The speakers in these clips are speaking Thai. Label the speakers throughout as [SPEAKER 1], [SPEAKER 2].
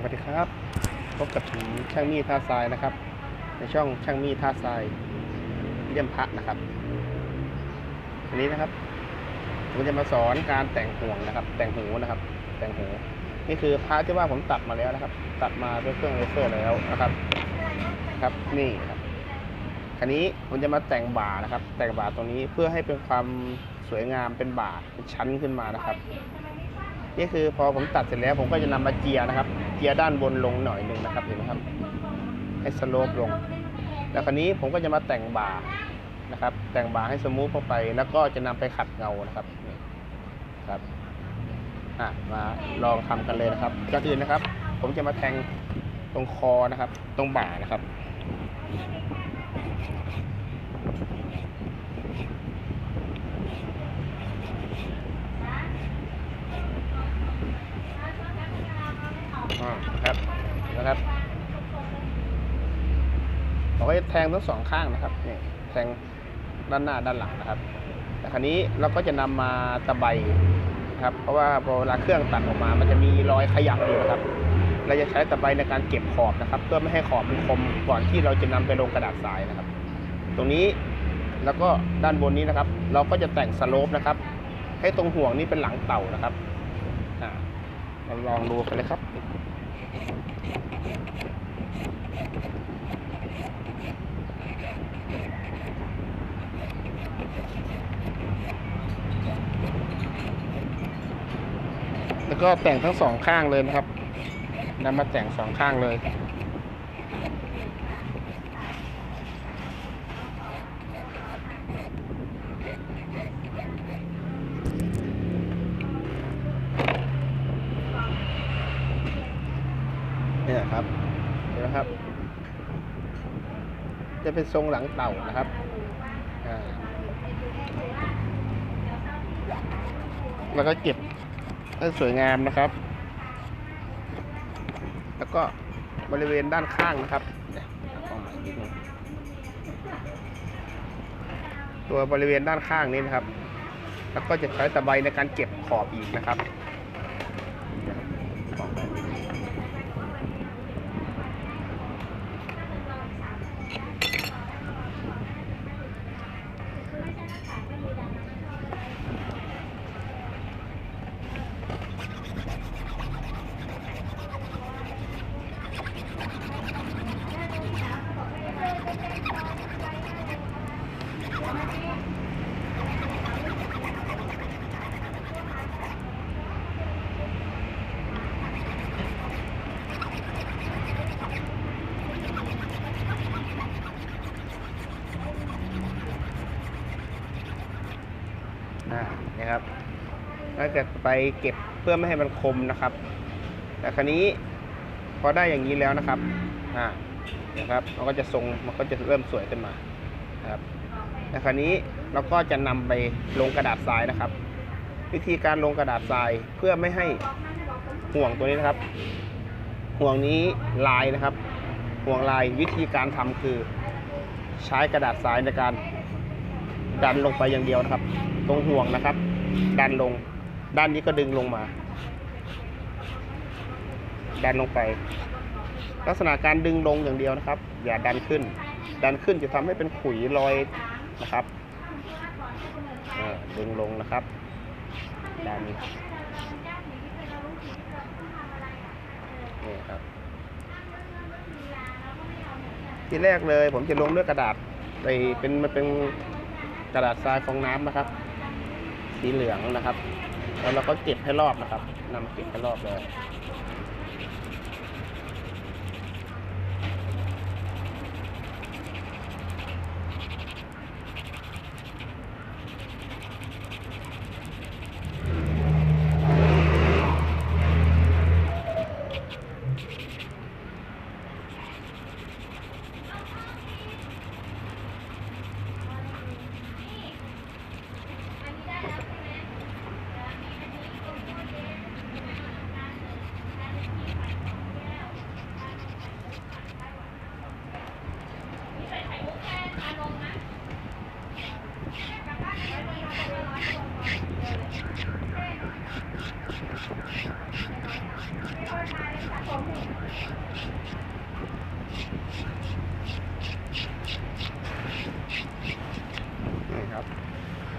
[SPEAKER 1] สวัสดีครับ พบกับผมช่างมีดท่าทรายนะครับ ในช่องช่างมีดท่าทรายเลี่ยมพระนะครับอันนี้นะครับผมจะมาสอนการแต่งห่วงนะครับ แต่งหูนะครับ แต่งหูนี่คือพระที่ว่าผมตัดมาแล้วนะครับ ตัดมาด้วยเครื่องเลเซอร์แล้วนะครับ ครับนี่ครับคันนี้ผมจะมาแต่งบ่านะครับ แต่งบ่าตรงนี้เพื่อให้เป็นความสวยงามเป็นบ่าเป็นชั้นขึ้นมานะครับ นี่คือพอผมตัดเสร็จแล้ว ผมก็จะนำมาเจียนะครับ เจียด้านบนลงหน่อยหนึ่งนะครับเห็นไหมครับ ให้สโลปลง แล้วคราวนี้ผมก็จะมาแต่งบ่านะครับ แต่งบ่าให้สมูทเข้าไป แล้วก็จะนำไปขัดเงานะครับครับอะมาลองทำกันเลยนะครับก่อนอื่นนะครับ ผมจะมาแทงตรงคอนะครับ ตรงบ่านะครับ อ่านะครับนะครับเรา ก็จะแทงทั้งสองข้างนะครับนี่แทงด้านหน้าด้านหลังนะครับแต่คราวนี้เราก็จะนำมาตะไบนะครับ เพราะว่าพอเวลาเครื่องตัดออกมา มันจะมีรอยขยับอยู่นะครับ เราจะใช้ตะไบในการเก็บขอบนะครับ เพื่อไม่ให้ขอบมันคมก่อนที่เราจะนำไปลงกระดาษทรายนะครับ ตรงนี้แล้วก็ด้านบนนี้นะครับ เราก็จะแต่งสโลปนะครับ ให้ตรงห่วงนี้เป็นหลังเต่านะครับอ่าเราลองดูกันเลยครับ ก็แต่งทั้งสองข้างเลยนะครับนำมาแต่งสองข้างเลยเนี่ยครับเห็นไหมครับ จะเป็นทรงหลังเต่านะครับอ่าแล้วก็เก็บ ให้สวยงามนะครับ แล้วก็บริเวณด้านข้างนะครับตัวบริเวณด้านข้างนี้นะครับ แล้วก็จะใช้ตะไบในการเก็บขอบอีกนะครับ ถ้าเกิดไปเก็บเพื่อไม่ให้มันคมนะครับ แต่คราวนี้พอได้อย่างนี้แล้วนะครับอ่านะครับมันก็จะทรงมันก็จะเริ่มสวยขึ้นมานะครับแต่คราวนี้เราก็จะนำไปลงกระดาษทรายนะครับ วิธีการลงกระดาษทรายเพื่อไม่ให้ห่วงตัวนี้นะครับ ห่วงนี้ลายนะครับ ห่วงลายวิธีการทำคือใช้กระดาษทรายในการดันลงไปอย่างเดียวนะครับ ตรงห่วงนะครับ ดันลง ด้านนี้ก็ดึงลงมา ดันลงไป ลักษณะการดึงลงอย่างเดียวนะครับ อย่าดันขึ้น ดันขึ้นจะทำให้เป็นขุยลอยนะครับดึงลงนะครับดันนี่ครับทีแรกเลยผมจะลงด้วยกระดาษไปเป็นมันเป็นกระดาษทรายฟองน้ำนะครับ สีเหลืองนะครับ แล้วเราก็เก็บให้รอบนะครับนำมาเก็บให้รอบเลย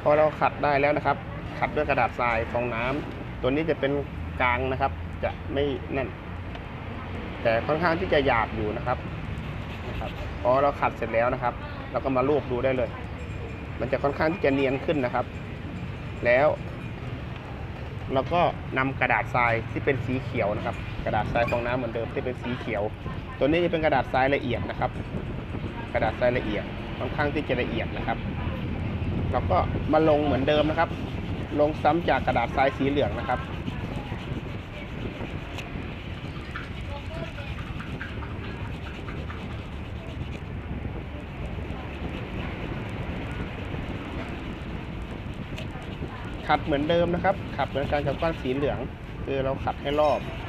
[SPEAKER 1] อเราขัดได้แล้วนะครับ ขัดด้วยกระดาษทรายฟองน้ำตัวนี้จะเป็นกลางนะครับ จะไม่นั่น แต่ค่อนข้างที่จะหยาบอยู่นะครับนะครับพอเราขัดเสร็จแล้วนะครับ เราก็มาลูบดูได้เลย มันจะค่อนข้างที่จะเนียนขึ้นนะครับ แล้วเราก็นำกระดาษทรายที่เป็นสีเขียวนะครับ กระดาษทรายฟองน้ำเหมือนเดิมที่เป็นสีเขียว ตัวนี้จะเป็นกระดาษทรายละเอียดนะครับ กระดาษทรายละเอียดค่อนข้างที่จะละเอียดนะครับ เราก็มาลงเหมือนเดิมนะครับ ลงซ้ำจากกระดาษทรายสีเหลืองนะครับขัดเหมือนเดิมนะครับ ขัดเหมือนกันกับก้อนสีเหลือง คือเราขัดให้รอบครับ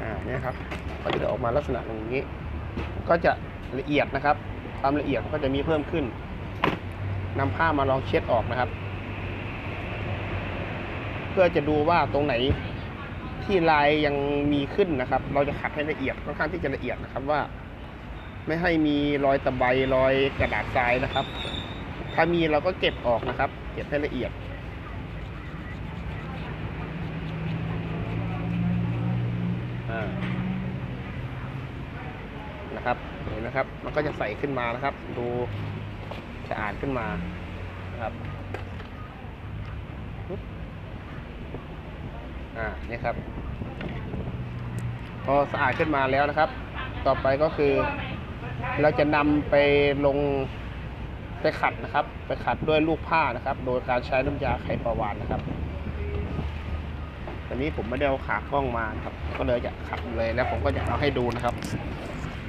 [SPEAKER 1] อ่าเนี่ยครับก็จะออกมา ลักษณะอย่างนี้ ก็จะละเอียดนะครับ ความละเอียดก็จะมีเพิ่มขึ้นนำผ้ามาลองเช็ดออกนะครับ เพื่อจะดูว่าตรงไหนที่ลายยังมีขึ้นนะครับ เราจะขัดให้ละเอียดค่อนข้างที่จะละเอียดนะครับว่า ไม่ให้มีรอยตะไบรอยกระดาษทรายนะครับ ถ้ามีเราก็เก็บออกนะครับ เก็บให้ละเอียดอ่า นะครับเห็นนะครับ มันก็จะใสขึ้นมานะครับ ดูสะอาดขึ้นมานะครับอ่าเนี่ยครับ พอสะอาดขึ้นมาแล้วนะครับ ต่อไปก็คือ เราจะนำไปลงไปขัดนะครับ ไปขัดด้วยลูกผ้านะครับ โดยการใช้น้ำยาไขปลาวานนะครับตอนนี้ผมไม่ได้เอาขากล้องมาครับ ก็เลยจะขัดเลยแล้วผมก็จะเอาให้ดูนะครับ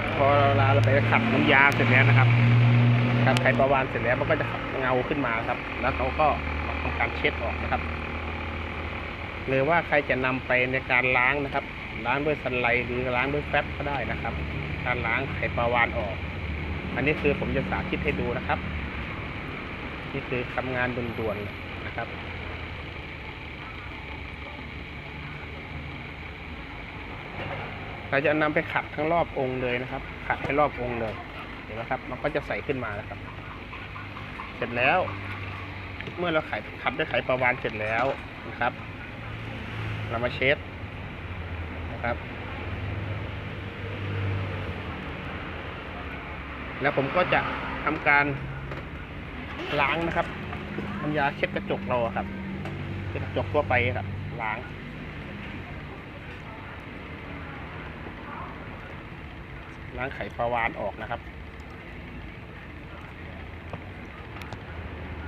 [SPEAKER 1] อ่าครับ พอเราเราไปขัดน้ำยาเสร็จแล้วนะครับขัดไขปลาวานเสร็จแล้วมันก็จะเงาขึ้นมาครับ แล้วเขาก็ทำการเช็ดออกนะครับ หรือว่าใครจะนำไปในการล้างนะครับ ล้างด้วยสไลด์หรือล้างด้วยแฟบก็ได้นะครับ การล้างไข่ปลาวานออก อันนี้คือผมจะสาธิตให้ดูนะครับ นี่คือทำงานด่วนๆนะครับ เราจะนำไปขัดทั้งรอบองค์เลยนะครับ ขัดให้รอบองค์เลยเห็นไหมครับ มันก็จะใสขึ้นมานะครับ เสร็จแล้ว เมื่อเราไขขัดด้วยไขประวานเสร็จแล้วนะครับ เรามาเช็ดนะครับ แล้วผมก็จะทำการล้างนะครับน้ำยาเช็ดกระจกเราครับเช็ดกระจกทั่วไปครับล้าง ล้างไข่ปลาวานออกนะครับ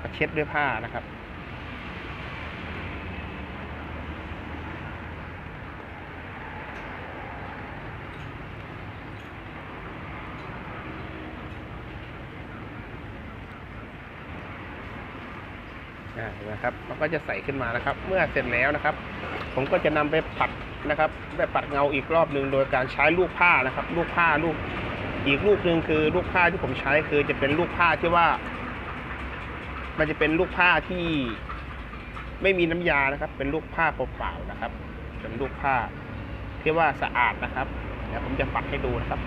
[SPEAKER 1] ก็เช็ดด้วยผ้านะครับนะครับมันก็จะใส่ขึ้นมานะครับ เมื่อเสร็จแล้วนะครับ ผมก็จะนำไปปัด นะครับไปปัดเงาอีกรอบหนึ่งโดยการใช้ลูกผ้านะครับ ลูกผ้าลูกอีกลูกหนึ่งคือลูกผ้าที่ผมใช้คือจะเป็นลูกผ้าที่ว่า มันจะเป็นลูกผ้าที่ไม่มีน้ำยานะครับ เป็นลูกผ้าเปล่าๆนะครับ เป็นลูกผ้าที่ว่าสะอาดนะครับเดี๋ยวผมจะปัดให้ดูนะครับ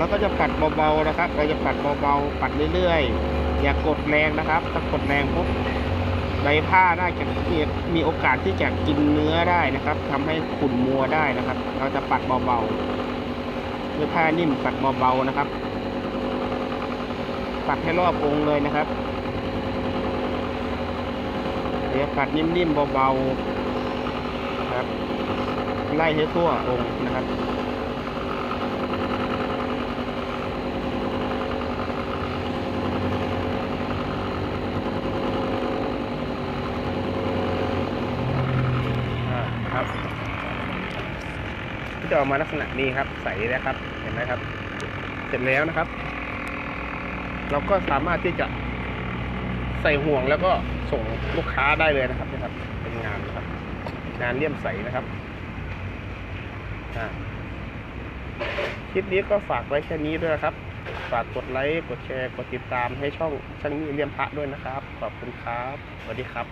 [SPEAKER 1] เราก็จะปัดเบาๆนะครับ เราจะปัดเบาๆปัดเรื่อยๆ อย่ากดแรงนะครับ ถ้ากดแรงปุ๊บใบผ้าน่าจะมีโอกาสที่จะกินเนื้อได้นะครับทำให้ขุ่นมัวได้นะครับ เราจะปัดเบาๆด้วยผ้านิ่มปัดเบาๆนะครับ ปัดให้รอบองค์เลยนะครับเดี๋ยวปัดนิ่มๆเบาๆนะครับ ไล่ให้ทั่วองค์นะครับ อ่าครับก็จะ ออกมาลักษณะนี้ครับ ใสนะครับ เห็นไหมครับ เสร็จแล้วนะครับ เราก็สามารถที่จะใส่ห่วงแล้วก็ส่งลูกค้าได้เลยนะครับนะครับ เป็นงานนะครับ งานเลี่ยมใสนะครับคลิปนี้ก็ฝากไว้แค่นี้ด้วยนะครับ ฝากกดไลค์กดแชร์กดติดตามให้ช่องช่างนี้เลี่ยมพระด้วยนะครับ ขอบคุณครับสวัสดีครับ